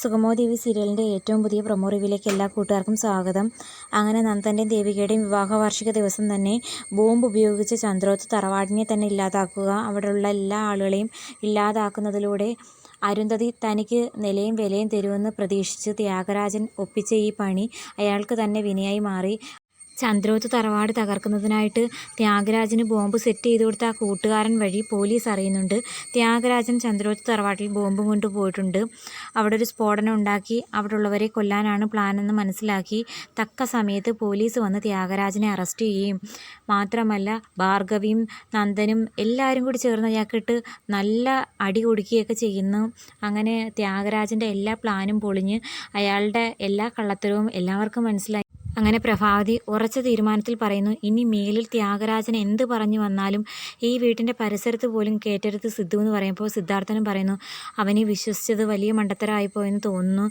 സുഗമോ ദേവി സീരിയലിന്റെ ഏറ്റവും പുതിയ പ്രൊമോ റിവ്യൂലേക്ക് എല്ലാ കൂട്ടുകാർക്കും സ്വാഗതം. അങ്ങനെ നന്ദന്റെയും ദേവികയുടെയും വിവാഹ വാർഷിക ദിവസം തന്നെ ബോംബ് ഉപയോഗിച്ച് ചന്ദ്രോത്ത് തറവാടിനെ തന്നെ ഇല്ലാതാക്കുക അവിടെയുള്ള എല്ലാ ആളുകളെയും ഇല്ലാതാക്കുന്നതിലൂടെ അരുന്ധതി തനിക്ക് നിലയും വിലയും തരുമെന്ന് പ്രതീക്ഷിച്ച് ത്യാഗരാജൻ ഒപ്പിച്ച ഈ പണി അയാൾക്ക് തന്നെ വിനയായി മാറി. ചന്ദ്രോത്ത് തറവാട് തകർക്കുന്നതിനായിട്ട് ത്യാഗരാജന് ബോംബ് സെറ്റ് ചെയ്ത് കൊടുത്ത ആ കൂട്ടുകാരൻ വഴി പോലീസ് അറിയുന്നുണ്ട്. ത്യാഗരാജൻ ചന്ദ്രോത്ത് തറവാട്ടിൽ ബോംബ് കൊണ്ടുപോയിട്ടുണ്ട്. അവിടെ ഒരു സ്ഫോടനം ഉണ്ടാക്കി അവിടെ ഉള്ളവരെ കൊല്ലാനാണ് പ്ലാൻ പ്ലാനെന്ന് മനസ്സിലാക്കി തക്ക സമയത്ത് പോലീസ് വന്ന് ത്യാഗരാജനെ അറസ്റ്റ് ചെയ്യുകയും മാത്രമല്ല ഭാർഗവിയും നന്ദനും എല്ലാവരും കൂടി ചേർന്ന് അയാൾക്കിട്ട് നല്ല അടി കൊടുക്കുകയൊക്കെ ചെയ്യുന്നു. അങ്ങനെ ത്യാഗരാജന്റെ എല്ലാ പ്ലാനും പൊളിഞ്ഞ് അയാളുടെ എല്ലാ കള്ളത്തരവും എല്ലാവർക്കും മനസ്സിലായി. അങ്ങനെ പ്രഭാവതി ഉറച്ച തീരുമാനത്തിൽ പറയുന്നു ഇനി മേലിൽ ത്യാഗരാജൻ എന്ത് പറഞ്ഞു വന്നാലും ഈ വീട്ടിന്റെ പരിസരത്ത് പോലും കേറ്റരുത് സിദ്ധു എന്ന് പറയുമ്പോൾ സിദ്ധാർത്ഥനും പറയുന്നു അവനെ വിശ്വസിച്ചത് വലിയ മണ്ടത്തരമായിപ്പോയെന്ന് തോന്നുന്നു.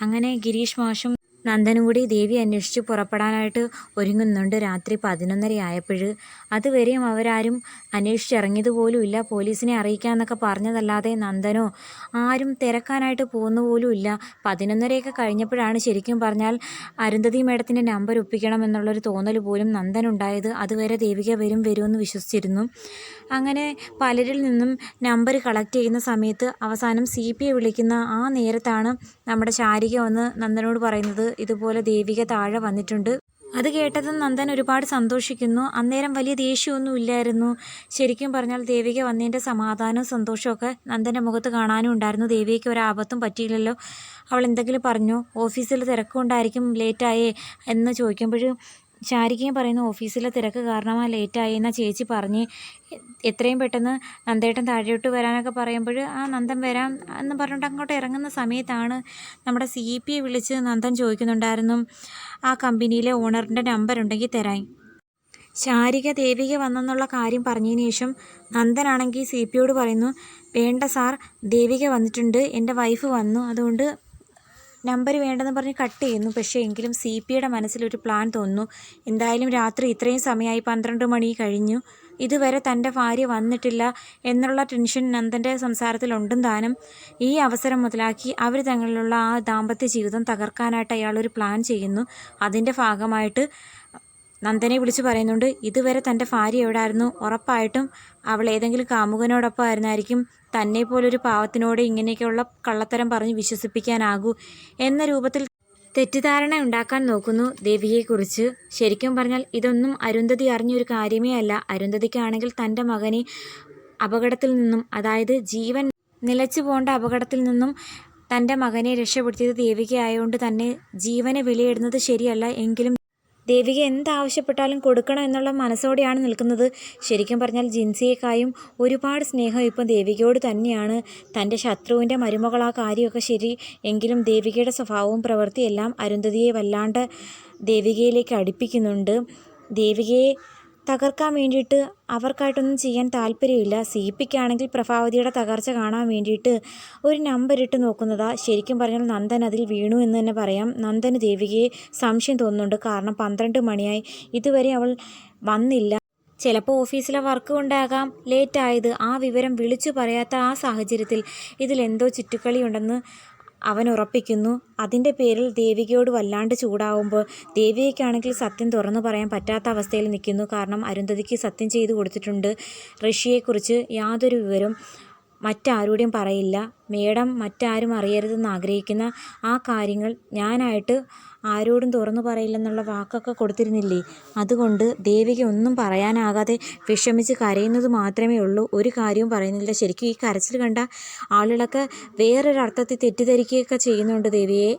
അങ്ങനെ ഗിരീഷ് മാഷും നന്ദനും കൂടി ദേവി അന്വേഷിച്ച് പുറപ്പെടാനായിട്ട് ഒരുങ്ങുന്നുണ്ട് രാത്രി പതിനൊന്നര ആയപ്പോൾ അതുവരെയും അവരാരും അന്വേഷിച്ചിറങ്ങിയത് പോലുമില്ല പോലീസിനെ അറിയിക്കാമെന്നൊക്കെ പറഞ്ഞതല്ലാതെ നന്ദനോ ആരും തിരക്കാനായിട്ട് പോകുന്ന പോലും ഇല്ല. പതിനൊന്നരയൊക്കെ കഴിഞ്ഞപ്പോഴാണ് ശരിക്കും പറഞ്ഞാൽ അരുന്ധതി മേഡത്തിന്റെ നമ്പർ ഒപ്പിക്കണം എന്നുള്ളൊരു തോന്നൽ പോലും നന്ദനുണ്ടായത്. അതുവരെ ദേവിക വരും വരുമെന്ന് വിശ്വസിച്ചിരുന്നു. അങ്ങനെ പലരിൽ നിന്നും നമ്പർ കളക്ട് ചെയ്യുന്ന സമയത്ത് അവസാനം സി പി വിളിക്കുന്ന ആ നേരത്താണ് നമ്മുടെ ശാരിക വന്ന് നന്ദനോട് പറയുന്നത് ഇതുപോലെ ദേവിക താഴെ വന്നിട്ടുണ്ട്. അത് കേട്ടതും നന്ദൻ ഒരുപാട് സന്തോഷിക്കുന്നു. അന്നേരം വലിയ ദേഷ്യമൊന്നും ഇല്ലായിരുന്നു. ശരിക്കും പറഞ്ഞാൽ ദേവിക വന്നതിന്റെ സമാധാനവും സന്തോഷമൊക്കെ നന്ദന്റെ മുഖത്ത് കാണാനും ഉണ്ടായിരുന്നു. ദേവികയ്ക്ക് ഒരാപത്തും പറ്റിയില്ലല്ലോ. അവൾ എന്തെങ്കിലും പറഞ്ഞു ഓഫീസിൽ തിരക്കുകൊണ്ടായിരിക്കും ലേറ്റായേ എന്ന് ചോദിക്കുമ്പോൾ ശാരികയും പറയുന്നു ഓഫീസിലെ തിരക്ക് കാരണമാണ് ലേറ്റായി എന്നാൽ ചേച്ചി പറഞ്ഞ് എത്രയും പെട്ടെന്ന് നന്ദേട്ടൻ താഴോട്ട് വരാനൊക്കെ പറയുമ്പോൾ ആ നന്ദൻ വരാം എന്ന് പറഞ്ഞിട്ട് അങ്ങോട്ട് ഇറങ്ങുന്ന സമയത്താണ് നമ്മുടെ സി പി വിളിച്ച് നന്ദൻ ചോദിക്കുന്നുണ്ടായിരുന്നു ആ കമ്പനിയിലെ ഓണറിന്റെ നമ്പർ ഉണ്ടെങ്കിൽ തരാൻ. ശാരിക ദേവിക വന്നെന്നുള്ള കാര്യം പറഞ്ഞതിന് ശേഷം നന്ദനാണെങ്കിൽ സി പിയോട് പറയുന്നു വേണ്ട സാർ ദേവിക വന്നിട്ടുണ്ട് എന്റെ വൈഫ് വന്നു അതുകൊണ്ട് നമ്പർ വേണ്ടെന്ന് പറഞ്ഞ് കട്ട് ചെയ്യുന്നു. പക്ഷേ എങ്കിലും സി പിയുടെ മനസ്സിലൊരു പ്ലാൻ തോന്നുന്നു. എന്തായാലും രാത്രി ഇത്രയും സമയമായി പന്ത്രണ്ട് മണി കഴിഞ്ഞു. ഇതുവരെ തന്റെ ഭാര്യ വന്നിട്ടില്ല എന്നുള്ള ടെൻഷൻ നന്ദന്റെ സംസാരത്തിലുണ്ടും താനും. ഈ അവസരം മുതലാക്കി അവർ തങ്ങളിലുള്ള ആ ദാമ്പത്യ ജീവിതം തകർക്കാനായിട്ട് അയാളൊരു പ്ലാൻ ചെയ്യുന്നു. അതിന്റെ ഭാഗമായിട്ട് നന്ദനെ വിളിച്ച് പറയുന്നുണ്ട് ഇതുവരെ തന്റെ ഭാര്യ എവിടായിരുന്നു? ഉറപ്പായിട്ടും അവൾ ഏതെങ്കിലും കാമുകനോടൊപ്പം ആയിരുന്നായിരിക്കും തന്നെ പോലൊരു പാവത്തിനോട് ഇങ്ങനെയൊക്കെയുള്ള കള്ളത്തരം പറഞ്ഞ് വിശ്വസിപ്പിക്കാനാകൂ. എന്ന രൂപത്തിൽ തെറ്റിദ്ധാരണ ഉണ്ടാക്കാൻ നോക്കുന്നു ദേവിയെക്കുറിച്ച്. ശരിക്കും പറഞ്ഞാൽ ഇതൊന്നും അരുന്ധതി അറിഞ്ഞൊരു കാര്യമേ അല്ല. അരുന്ധതിക്കാണെങ്കിൽ തന്റെ മകനെ അപകടത്തിൽ നിന്നും അതായത് ജീവൻ നിലച്ചു പോകേണ്ട അപകടത്തിൽ നിന്നും തന്റെ മകനെ രക്ഷപ്പെടുത്തിയത് ദേവികയായതുകൊണ്ട് തന്നെ ജീവനെ വിലയിടുന്നത് ശരിയല്ല. എങ്കിലും ദേവിക എന്താവശ്യപ്പെട്ടാലും കൊടുക്കണം എന്നുള്ള മനസ്സോടെയാണ് നിൽക്കുന്നത്. ശരിക്കും പറഞ്ഞാൽ ജിൻസിയേക്കായും ഒരുപാട് സ്നേഹം ഇപ്പം ദേവികയോട് തന്നെയാണ്. തന്റെ ശത്രുവിന്റെ മരുമകൾ ആ കാര്യമൊക്കെ ശരി. എങ്കിലും ദേവികയുടെ സ്വഭാവവും പ്രവൃത്തിയെല്ലാം അരുന്ധതിയെ വല്ലാണ്ട് ദേവികയിലേക്ക് അടുപ്പിക്കുന്നുണ്ട്. ദേവികയെ തകർക്കാൻ വേണ്ടിയിട്ട് അവർക്കായിട്ടൊന്നും ചെയ്യാൻ താല്പര്യമില്ല. സി പിക്കാണെങ്കിൽ പ്രഭാവതിയുടെ തകർച്ച കാണാൻ വേണ്ടിയിട്ട് ഒരു നമ്പർ ഇട്ട് നോക്കുന്നതാ. ശരിക്കും പറഞ്ഞാൽ നന്ദൻ അതിൽ വീണു എന്ന് തന്നെ പറയാം. നന്ദന് ദേവികയെ സംശയം തോന്നുന്നുണ്ട്. കാരണം പന്ത്രണ്ട് മണിയായി. ഇതുവരെ അവൾ വന്നില്ല. ചിലപ്പോൾ ഓഫീസിലെ വർക്ക് കൊണ്ടാകാം. ലേറ്റായത് ആ വിവരം വിളിച്ചു പറയാത്ത ആ സാഹചര്യത്തിൽ ഇതിലെന്തോ ചുറ്റുക്കളി ഉണ്ടെന്ന് അവൻ ഉറപ്പിക്കുന്നു. അതിന്റെ പേരിൽ ദേവികയോട് വല്ലാണ്ട് ചൂടാവുമ്പോൾ ദേവികയ്ക്കാണെങ്കിൽ സത്യം തുറന്നു പറയാൻ പറ്റാത്ത അവസ്ഥയിൽ നിൽക്കുന്നു. കാരണം അരുന്ധതിക്ക് സത്യം ചെയ്തു കൊടുത്തിട്ടുണ്ട്. ഋഷിയെക്കുറിച്ച് യാതൊരു വിവരം മറ്റാരോടും പറയില്ല. മേഡം മറ്റാരും അറിയരുതെന്ന് ആഗ്രഹിക്കുന്ന ആ കാര്യങ്ങൾ ഞാനായിട്ട് ആരോടും തുറന്നു പറയില്ലെന്നുള്ള വാക്കൊക്കെ കൊടുത്തിരുന്നില്ലേ? അതുകൊണ്ട് ദേവിക ഒന്നും പറയാനാകാതെ വിഷമിച്ച് കരയുന്നത് മാത്രമേ ഉള്ളൂ. ഒരു കാര്യവും പറയുന്നില്ല. ശരിക്കും ഈ കരച്ചിൽ കണ്ട ആളുകളൊക്കെ വേറൊരർത്ഥത്തിൽ തെറ്റിദ്ധരിക്കുകയൊക്കെ ചെയ്യുന്നുണ്ട് ദേവിയെ.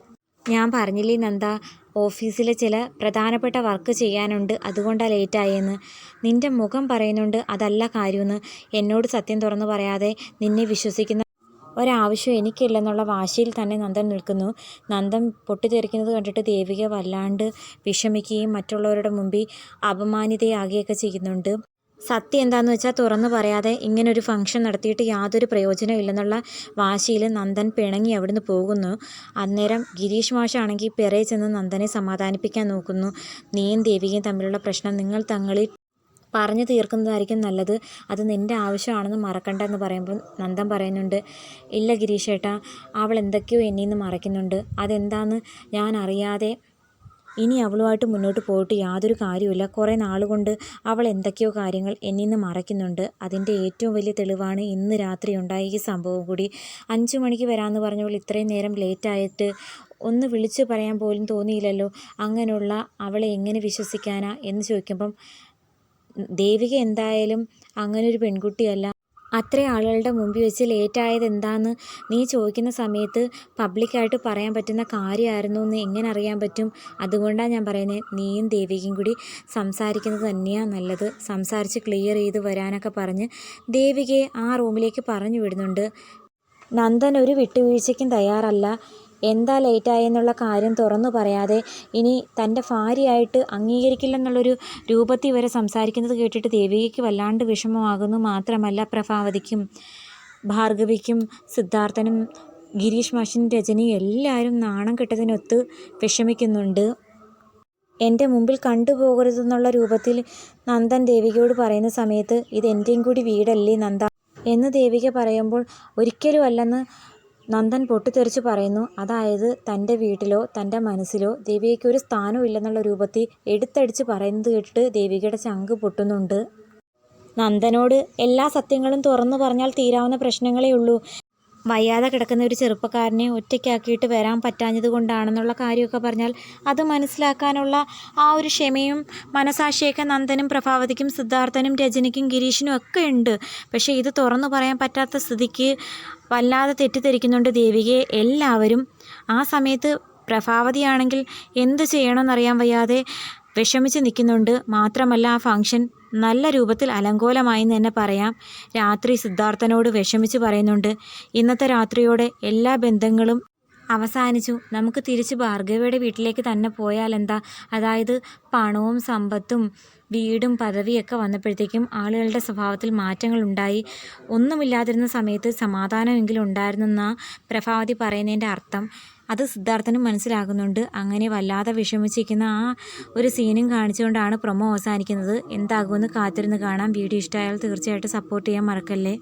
ഞാൻ പറഞ്ഞില്ലേ നന്ദ? ഓഫീസിലെ ചില പ്രധാനപ്പെട്ട വർക്ക് ചെയ്യാനുണ്ട്. അതുകൊണ്ടാണ് ലേറ്റായെന്ന്. നിന്റെ മുഖം പറയുന്നുണ്ട്. അതല്ല കാര്യമെന്ന് എന്നോട് സത്യം തുറന്നു പറയാതെ നിന്നെ വിശ്വസിക്കുന്ന ഒരാവശ്യം എനിക്കില്ലെന്നുള്ള വാശിയിൽ തന്നെ നന്ദൻ നിൽക്കുന്നു. നന്ദൻ പൊട്ടിത്തെറിക്കുന്നത് കണ്ടിട്ട് ദേവിക വല്ലാണ്ട് വിഷമിക്കുകയും മറ്റുള്ളവരുടെ മുമ്പിൽ അപമാനിതയാകുകയൊക്കെ ചെയ്യുന്നുണ്ട്. സത്യം എന്താണെന്ന് വെച്ചാൽ തുറന്നു പറയാതെ ഇങ്ങനൊരു ഫംഗ്ഷൻ നടത്തിയിട്ട് യാതൊരു പ്രയോജനം ഇല്ലെന്നുള്ള വാശിയിൽ നന്ദൻ പിണങ്ങി അവിടുന്ന് പോകുന്നു. അന്നേരം ഗിരീഷ് മാഷാണെങ്കിൽ പിറയെ ചെന്ന് നന്ദനെ സമാധാനിപ്പിക്കാൻ നോക്കുന്നു. നീയും ദേവികയും തമ്മിലുള്ള പ്രശ്നം നിങ്ങൾ തങ്ങളിൽ പറഞ്ഞു തീർക്കുന്നതായിരിക്കും നല്ലത്. അത് നിന്റെ ആവശ്യമാണെന്ന് മറക്കണ്ട എന്ന് പറയുമ്പോൾ നന്ദൻ പറയുന്നുണ്ട് ഇല്ല ഗിരീഷേട്ടാ അവൾ എന്തൊക്കെയോ എന്നിൽ നിന്ന് മറയ്ക്കുന്നുണ്ട്. അതെന്താന്ന് ഞാൻ അറിയാതെ ഇനി അവളുമായിട്ട് മുന്നോട്ട് പോയിട്ട് യാതൊരു കാര്യമില്ല കുറേ നാളുകൊണ്ട് അവൾ എന്തൊക്കെയോ കാര്യങ്ങൾ എന്നിൽ നിന്ന് മറയ്ക്കുന്നുണ്ട്. അതിന്റെ ഏറ്റവും വലിയ തെളിവാണ് ഇന്ന് രാത്രി ഉണ്ടായ ഈ സംഭവം കൂടി. അഞ്ച് മണിക്ക് വരാമെന്ന് പറഞ്ഞവൾ ഇത്രയും നേരം ലേറ്റായിട്ട് ഒന്ന് വിളിച്ചു പറയാൻ പോലും തോന്നിയില്ലല്ലോ. അങ്ങനെയുള്ള അവളെ എങ്ങനെ വിശ്വസിക്കാനാ എന്ന് ചോദിക്കുമ്പം ദേവിക എന്തായാലും അങ്ങനൊരു പെൺകുട്ടിയല്ല. അത്രയും ആളുകളുടെ മുമ്പിൽ വെച്ച് ലേറ്റായത് എന്താന്ന് നീ ചോദിക്കുന്ന സമയത്ത് പബ്ലിക്കായിട്ട് പറയാൻ പറ്റുന്ന കാര്യമായിരുന്നു എന്ന് എങ്ങനെ അറിയാൻ പറ്റും? അതുകൊണ്ടാണ് ഞാൻ പറയുന്നത് നീയും ദേവികയും കൂടി സംസാരിക്കുന്നത് തന്നെയാണ് നല്ലത്. സംസാരിച്ച് ക്ലിയർ ചെയ്ത് വരാനൊക്കെ പറഞ്ഞ് ദേവികയെ ആ റൂമിലേക്ക് പറഞ്ഞു വിടുന്നുണ്ട്. നന്ദൻ ഒരു വിട്ടുവീഴ്ചയ്ക്കും തയ്യാറല്ല. എന്താ ലേറ്റായെന്നുള്ള കാര്യം തുറന്നു പറയാതെ ഇനി തന്റെ ഭാര്യയായിട്ട് അംഗീകരിക്കില്ലെന്നുള്ളൊരു രൂപത്തിൽ വരെ സംസാരിക്കുന്നത് കേട്ടിട്ട് ദേവികയ്ക്ക് വല്ലാണ്ട് വിഷമമാകുന്നു. മാത്രമല്ല പ്രഭാവതിക്കും ഭാർഗവിക്കും സിദ്ധാർത്ഥനും ഗിരീഷ് മാഷൻ രജനി എല്ലാവരും നാണം കെട്ടതിനൊത്ത് വിഷമിക്കുന്നുണ്ട്. എന്റെ മുമ്പിൽ കണ്ടുപോകരുതെന്നുള്ള രൂപത്തിൽ നന്ദൻ ദേവികയോട് പറയുന്ന സമയത്ത് ഇത് എന്റെയും കൂടി വീടല്ലേ നന്ദ? എന്ന് ദേവിക പറയുമ്പോൾ ഒരിക്കലും അല്ലെന്ന് നന്ദൻ പൊട്ടിത്തെറിച്ച് പറയുന്നു അതായത് തന്റെ വീട്ടിലോ തന്റെ മനസ്സിലോ ദേവികയ്ക്ക് ഒരു സ്ഥാനവും ഇല്ലെന്നുള്ള രൂപത്തിൽ എടുത്തടിച്ച് പറയുന്നത് കേട്ടിട്ട് ദേവികയുടെ ചങ്ക് പൊട്ടുന്നുണ്ട്. നന്ദനോട് എല്ലാ സത്യങ്ങളും തുറന്നു പറഞ്ഞാൽ തീരാവുന്ന പ്രശ്നങ്ങളേ ഉള്ളൂ. വയ്യാതെ കിടക്കുന്ന ഒരു ചെറുപ്പക്കാരനെ ഒറ്റയ്ക്കാക്കിയിട്ട് വരാൻ പറ്റാഞ്ഞത് കൊണ്ടാണെന്നുള്ള കാര്യമൊക്കെ പറഞ്ഞാൽ അത് മനസ്സിലാക്കാനുള്ള ആ ഒരു ക്ഷമയും മനസാക്ഷിയൊക്കെ നന്ദനും പ്രഭാവതിക്കും സിദ്ധാർത്ഥനും രജനിക്കും ഗിരീഷിനും ഒക്കെ ഉണ്ട്. പക്ഷേ ഇത് തുറന്നു പറയാൻ പറ്റാത്ത സ്ഥിതിക്ക് വല്ലാതെ തെറ്റിദ്ധരിക്കുന്നുണ്ട് ദേവികയെ എല്ലാവരും. ആ സമയത്ത് പ്രഭാവതിയാണെങ്കിൽ എന്ത് ചെയ്യണമെന്നറിയാൻ വയ്യാതെ വിഷമിച്ച് നിൽക്കുന്നുണ്ട്. മാത്രമല്ല ആ ഫംഗ്ഷൻ നല്ല രൂപത്തിൽ അലങ്കോലമായി എന്ന് തന്നെ പറയാം. രാത്രി സിദ്ധാർത്ഥനോട് വിഷമിച്ച് പറയുന്നുണ്ട് ഇന്നത്തെ രാത്രിയോടെ എല്ലാ ബന്ധങ്ങളും അവസാനിച്ചു. നമുക്ക് തിരിച്ച് ഭാർഗവയുടെ വീട്ടിലേക്ക് തന്നെ പോയാൽ എന്താ? അതായത് പണവും സമ്പത്തും വീടും പദവിയൊക്കെ വന്നപ്പോഴത്തേക്കും ആളുകളുടെ സ്വഭാവത്തിൽ മാറ്റങ്ങൾ ഉണ്ടായി. ഒന്നുമില്ലാതിരുന്ന സമയത്ത് സമാധാനമെങ്കിലും ഉണ്ടായിരുന്നെന്നാണ് പ്രഭാവതി പറയുന്നതിന്റെ അർത്ഥം. അത് സിദ്ധാർത്ഥനും മനസ്സിലാകുന്നുണ്ട്. അങ്ങനെ വല്ലാതെ വിഷമിച്ചിരിക്കുന്ന ആ ഒരു സീനും കാണിച്ചുകൊണ്ടാണ് പ്രൊമോ അവസാനിക്കുന്നത്. എന്താകുമെന്ന് കാത്തിരുന്ന് കാണാം. വീഡിയോ ഇഷ്ടമായാൽ തീർച്ചയായിട്ടും സപ്പോർട്ട് ചെയ്യാൻ മറക്കല്ലേ?